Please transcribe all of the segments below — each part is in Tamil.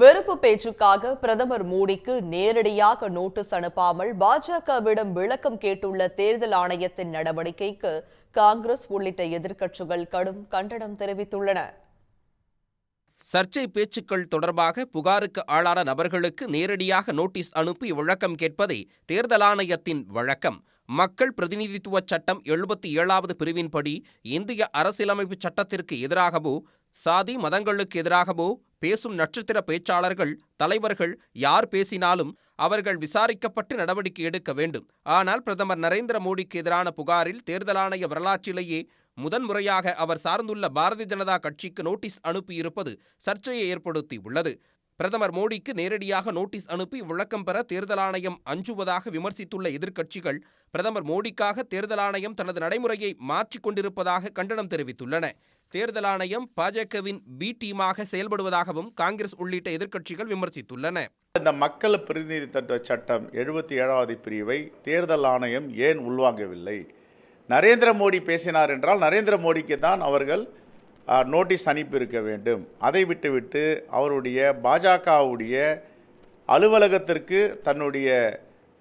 வெறுப்பு பேச்சுக்காக பிரதமர் மோடிக்கு நேரடியாக நோட்டீஸ் அனுப்பாமல் பாஜகவிடம் விளக்கம் கேட்டுள்ள தேர்தல் ஆணையத்தின் நடவடிக்கைக்கு காங்கிரஸ் உள்ளிட்ட எதிர்க்கட்சிகள் கடும் கண்டனம் தெரிவித்துள்ளன. சர்ச்சை பேச்சுக்கள் தொடர்பாக புகாருக்கு ஆளான நபர்களுக்கு நேரடியாக நோட்டீஸ் அனுப்பி விளக்கம் கேட்பதை தேர்தல் ஆணையத்தின் வழக்கம். மக்கள் பிரதிநிதித்துவ சட்டம் எழுபத்தி ஏழாவது பிரிவின்படி இந்திய அரசியலமைப்பு சட்டத்திற்கு எதிராகவோ சாதி மதங்களுக்கு எதிராகவோ பேசும் நட்சத்திர பேச்சாளர்கள் தலைவர்கள் யார் பேசினாலும் அவர்கள் விசாரிக்கப்பட்டு நடவடிக்கை எடுக்க வேண்டும். ஆனால் பிரதமர் நரேந்திர மோடிக்கு எதிரான புகாரில் தேர்தல் ஆணைய வரலாற்றிலேயே முதன்முறையாக அவர் சார்ந்துள்ள பாரதிய ஜனதா கட்சிக்கு நோட்டீஸ் அனுப்பியிருப்பது சர்ச்சையை ஏற்படுத்தியுள்ளது. பிரதமர் மோடிக்கு நேரடியாக நோட்டீஸ் அனுப்பி விளக்கம் பெற தேர்தல் ஆணையம் அஞ்சுவதாக விமர்சித்துள்ள எதிர்க்கட்சிகள் பிரதமர் மோடிக்காக தேர்தல் ஆணையம் தனது நடைமுறையை மாற்றிக் கொண்டிருப்பதாக கண்டனம் தெரிவித்துள்ளன. தேர்தல் ஆணையம் பாஜகவின் பி டீமாக செயல்படுவதாகவும் காங்கிரஸ் உள்ளிட்ட எதிர்க்கட்சிகள் விமர்சித்துள்ளன. இந்த மக்கள் பிரதிநிதித்துவ சட்டம் எழுபத்தி ஏழாவது பிரிவை தேர்தல் ஆணையம் ஏன் உள்வாங்கவில்லை? நரேந்திர மோடி பேசினார் என்றால் நரேந்திர மோடிக்கு தான் அவர்கள் நோட்டீஸ் அனுப்பியிருக்க வேண்டும். அதை விட்டுவிட்டு அவருடைய பாஜகவுடைய அலுவலகத்திற்கு தன்னுடைய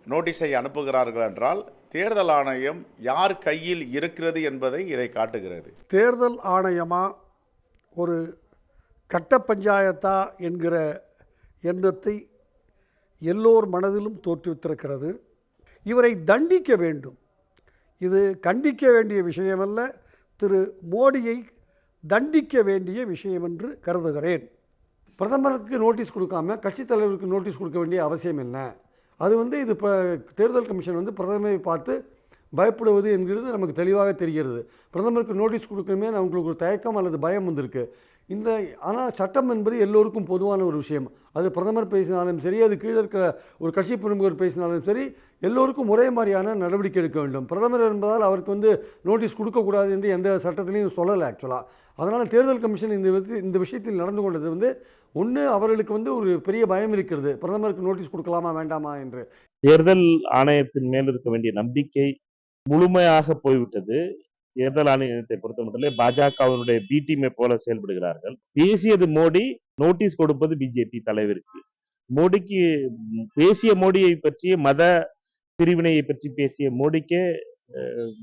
நோட்டீஸை அனுப்புகிறார்கள் என்றால் தேர்தல் ஆணையம் யார் கையில் இருக்கிறது என்பதை இதை காட்டுகிறது. தேர்தல் ஆணையமா? ஒரு கட்ட பஞ்சாயத்தா என்கிற எண்ணத்தை எல்லோர் மனதிலும் தோற்றுவித்திருக்கிறது. இவரை தண்டிக்க வேண்டும். இது கண்டிக்க வேண்டிய விஷயமல்ல திரு மோடியை தண்டிக்க வேண்டிய விஷயம் என்று கருதுகிறேன். பிரதமருக்கு நோட்டீஸ் கொடுக்காம கட்சித் தலைவருக்கு நோட்டீஸ் கொடுக்க வேண்டிய அவசியம் என்ன? அது வந்து இது இப்போ தேர்தல் கமிஷன் வந்து பிரதமரை பார்த்து பயப்படுவது என்கிறது நமக்கு தெளிவாக தெரிகிறது. பிரதமருக்கு நோட்டீஸ் கொடுக்கணுமே அவங்களுக்கு ஒரு தயக்கம் அல்லது பயம் வந்திருக்கு. இந்த ஆனால் சட்டம் என்பது எல்லோருக்கும் பொதுவான ஒரு விஷயம். அது பிரதமர் பேசினாலும் சரி அது கீழே இருக்கிற ஒரு கட்சி பிரமுகர் பேசினாலும் சரி எல்லோருக்கும் ஒரே மாதிரியான நடவடிக்கை எடுக்க வேண்டும். பிரதமர் என்பதால் அவருக்கு வந்து நோட்டீஸ் கொடுக்கக்கூடாது என்று எந்த சட்டத்திலையும் சொல்லலை ஆக்சுவலாக அதனால் தேர்தல் கமிஷன் இந்த இந்த விஷயத்தில் நடந்து கொண்டது வந்து ஒன்று அவர்களுக்கு வந்து ஒரு பெரிய பயம் இருக்கிறது. பிரதமருக்கு நோட்டீஸ் கொடுக்கலாமா வேண்டாமா என்று. தேர்தல் ஆணையத்தின் மேல் இருக்க வேண்டிய நம்பிக்கை முழுமையாக போய்விட்டது. தேர்தல் ஆணையத்தை பொறுத்த பொறுத்தமட்டிலே பாஜகவினுடைய பி டீமை போல செயல்படுகிறார்கள். பேசியது மோடி நோட்டீஸ் கொடுப்பது பிஜேபி தலைவருக்கு. மோடிக்கு பேசிய மோடியை பற்றிய மத பிரிவினையை பற்றி பேசிய மோடிக்கே அஹ்,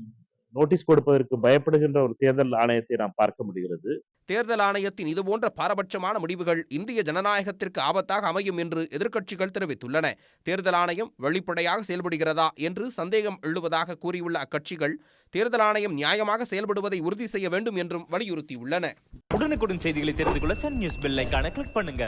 நோட்டீஸ் கொடுப்பதற்கு பயப்படுகின்ற ஒரு தேர்தல் ஆணையத்தை நாம் பார்க்க முடிகிறது. தேர்தல் ஆணையத்தின் இதுபோன்ற பாரபட்சமான முடிவுகள் இந்திய ஜனநாயகத்திற்கு ஆபத்தாக அமையும் என்று எதிர்க்கட்சிகள் தெரிவித்துள்ளன. தேர்தல் ஆணையம் வெளிப்படையாக செயல்படுகிறதா என்று சந்தேகம் எழுவதாக கூறியுள்ள அக்கட்சிகள் தேர்தல் ஆணையம் நியாயமாக செயல்படுவதை உறுதி செய்ய வேண்டும் என்றும் வலியுறுத்தியுள்ளன. உடனுக்குடன் செய்திகளை தெரிந்து கொள்ள சன் நியூஸ் பெல் ஐகானை கிளிக் பண்ணுங்க.